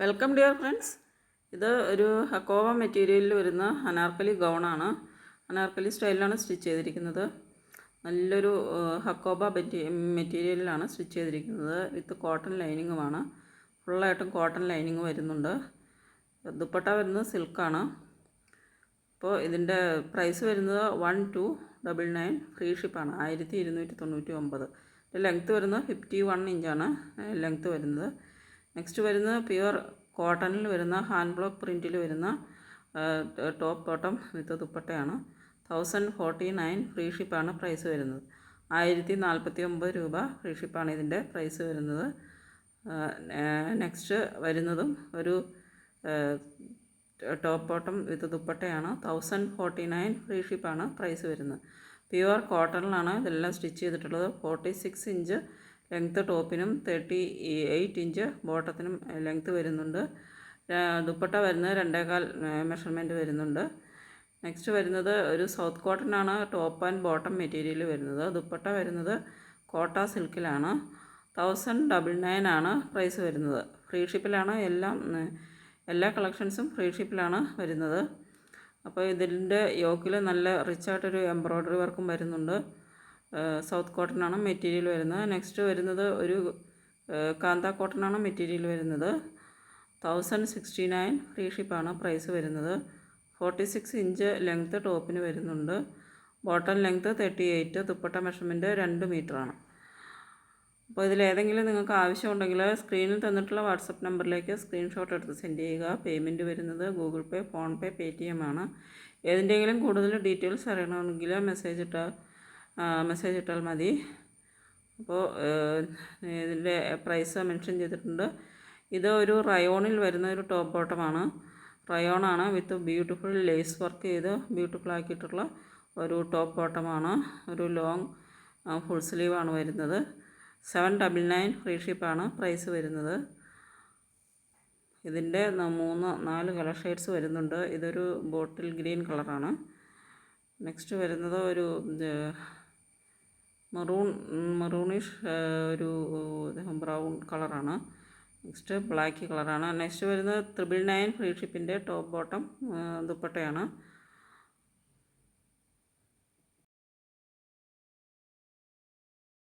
Welcome dear friends ഇത് ഒരു ഹക്കോവ മെറ്റീരിയലിൽ വരുന്ന അനാർക്കലി ഗൗണാണ്. അനാർക്കലി സ്റ്റൈലിലാണ് സ്റ്റിച്ച് ചെയ്തിരിക്കുന്നത്. നല്ലൊരു ഹക്കോബ മെറ്റി മെറ്റീരിയലിലാണ് സ്റ്റിച്ച് ചെയ്തിരിക്കുന്നത്. വിത്ത് കോട്ടൺ ലൈനിങ്ങുമാണ്. ഫുള്ളായിട്ടും കോട്ടൺ ലൈനിങ് വരുന്നുണ്ട്. ദുപ്പട്ട വരുന്നത് സിൽക്കാണ്. അപ്പോൾ ഇതിന്റെ പ്രൈസ് വരുന്നത് one two double nine free ഷിപ്പാണ്. ആയിരത്തി ഇരുന്നൂറ്റി തൊണ്ണൂറ്റി ഒമ്പത്. ലെങ്ത്ത് വരുന്നത് ഫിഫ്റ്റി വൺ ഇഞ്ചാണ്. ലെങ്ത്ത് വരുന്നത്. നെക്സ്റ്റ് വരുന്ന പ്യുവർ കോട്ടണിൽ വരുന്ന ഹാൻഡ് ബ്ലോക്ക് പ്രിന്റിൽ വരുന്ന ടോപ്പ് ബോട്ടം വിത്ത് ദുപ്പട്ടയാണ്. തൗസൻഡ് ഫോർട്ടി നയൻ ഫ്രീ ഷിപ്പാണ് പ്രൈസ് വരുന്നത്. ആയിരത്തി നാൽപ്പത്തി ഒമ്പത് രൂപ ഫ്രീ ഷിപ്പാണ് ഇതിന്റെ പ്രൈസ് വരുന്നത്. നെക്സ്റ്റ് വരുന്നതും ഒരു ടോപ്പ് ബോട്ടം വിത്ത് ദുപ്പട്ടയാണ്. തൗസൻഡ് ഫോർട്ടി നയൻ ഫ്രീ ഷിപ്പാണ് പ്രൈസ് വരുന്നത്. പ്യുവർ കോട്ടണിലാണ് ഇതെല്ലാം സ്റ്റിച്ച് ചെയ്തിട്ടുള്ളത്. ഫോർട്ടി സിക്സ് ഇഞ്ച് ലെങ്ത്ത് ടോപ്പിനും തേർട്ടി എയ്റ്റ് ഇഞ്ച് ബോട്ടത്തിനും ലെങ്ത്ത് വരുന്നുണ്ട്. ദുപ്പട്ട വരുന്നത് രണ്ടേകാൽ മെഷർമെന്റ് വരുന്നുണ്ട്. നെക്സ്റ്റ് വരുന്നത് ഒരു സൗത്ത് കോട്ടനാണ് ടോപ്പ് ആൻഡ് ബോട്ടം മെറ്റീരിയൽ വരുന്നത്. ദുപ്പട്ട വരുന്നത് കോട്ട സിൽക്കിലാണ്. തൗസൻഡ് ഡബിൾ നയൻ ആണ് പ്രൈസ് വരുന്നത്. ഫ്രീ ഷിപ്പിലാണ് എല്ലാം എല്ലാ കളക്ഷൻസും ഫ്രീ ഷിപ്പിലാണ് വരുന്നത്. അപ്പോൾ ഇതിന്റെ യോക്കിൽ നല്ല റിച്ചായിട്ടൊരു എംബ്രോയ്ഡറി വർക്കും വരുന്നുണ്ട്. സൗത്ത് കോട്ടനാണ് മെറ്റീരിയൽ വരുന്നത്. നെക്സ്റ്റ് വരുന്നത് ഒരു കാന്ത കോട്ടനാണ് മെറ്റീരിയൽ വരുന്നത്. തൗസൻഡ് സിക്സ്റ്റി നയൻ ഫ്രീ ഷിപ്പാണ് പ്രൈസ് വരുന്നത്. ഫോർട്ടി സിക്സ് ഇഞ്ച് ലെങ്ത്ത് ടോപ്പിന് വരുന്നുണ്ട്. Bottom length thirty eight dupatta measurement രണ്ട് മീറ്ററാണ്. അപ്പോൾ ഇതിലേതെങ്കിലും നിങ്ങൾക്ക് ആവശ്യമുണ്ടെങ്കിൽ സ്ക്രീനിൽ തന്നിട്ടുള്ള വാട്സപ്പ് നമ്പറിലേക്ക് സ്ക്രീൻഷോട്ട് എടുത്ത് സെൻഡ് ചെയ്യുക. പേയ്മെന്റ് വരുന്നത് Google Pay PhonePe T M ആണ്. ഏതിന്റെങ്കിലും കൂടുതൽ ഡീറ്റെയിൽസ് അറിയണമെങ്കിൽ മെസ്സേജ് ഇട്ടാൽ മെസ്സേജ് ഇട്ടാൽ മതി. അപ്പോൾ ഇതിന്റെ പ്രൈസ് മെൻഷൻ ചെയ്തിട്ടുണ്ട്. ഇത് ഒരു റയോണിൽ വരുന്ന ഒരു ടോപ്പ് ബോട്ടമാണ് റയോണാണ് വിത്ത് ബ്യൂട്ടിഫുൾ ലേസ് വർക്ക് ചെയ്ത് ബ്യൂട്ടിഫുൾ ആക്കിയിട്ടുള്ള ഒരു ടോപ്പ് ബോട്ടമാണ് ഒരു ലോങ് ഫുൾ സ്ലീവാണ് വരുന്നത്. സെവൻ ഡബിൾ നയൻ ഫ്രീ ഷിപ്പാണ് പ്രൈസ് വരുന്നത്. ഇതിന്റെ മൂന്ന് നാല് കളർ ഷെയ്ഡ്സ് വരുന്നുണ്ട്. ഇതൊരു ബോട്ടിൽ ഗ്രീൻ കളറാണ് നെക്സ്റ്റ് വരുന്നത് ഒരു മെറൂൺ മറൂണിഷ് ഒരു ബ്രൗൺ കളറാണ് നെക്സ്റ്റ് ബ്ലാക്ക് കളറാണ് നെക്സ്റ്റ് വരുന്നത് ത്രിബിൾ നയൻ ഫ്രീ ഷിപ്പിന്റെ ടോപ്പ് ബോട്ടം ദുപ്പട്ടയാണ്.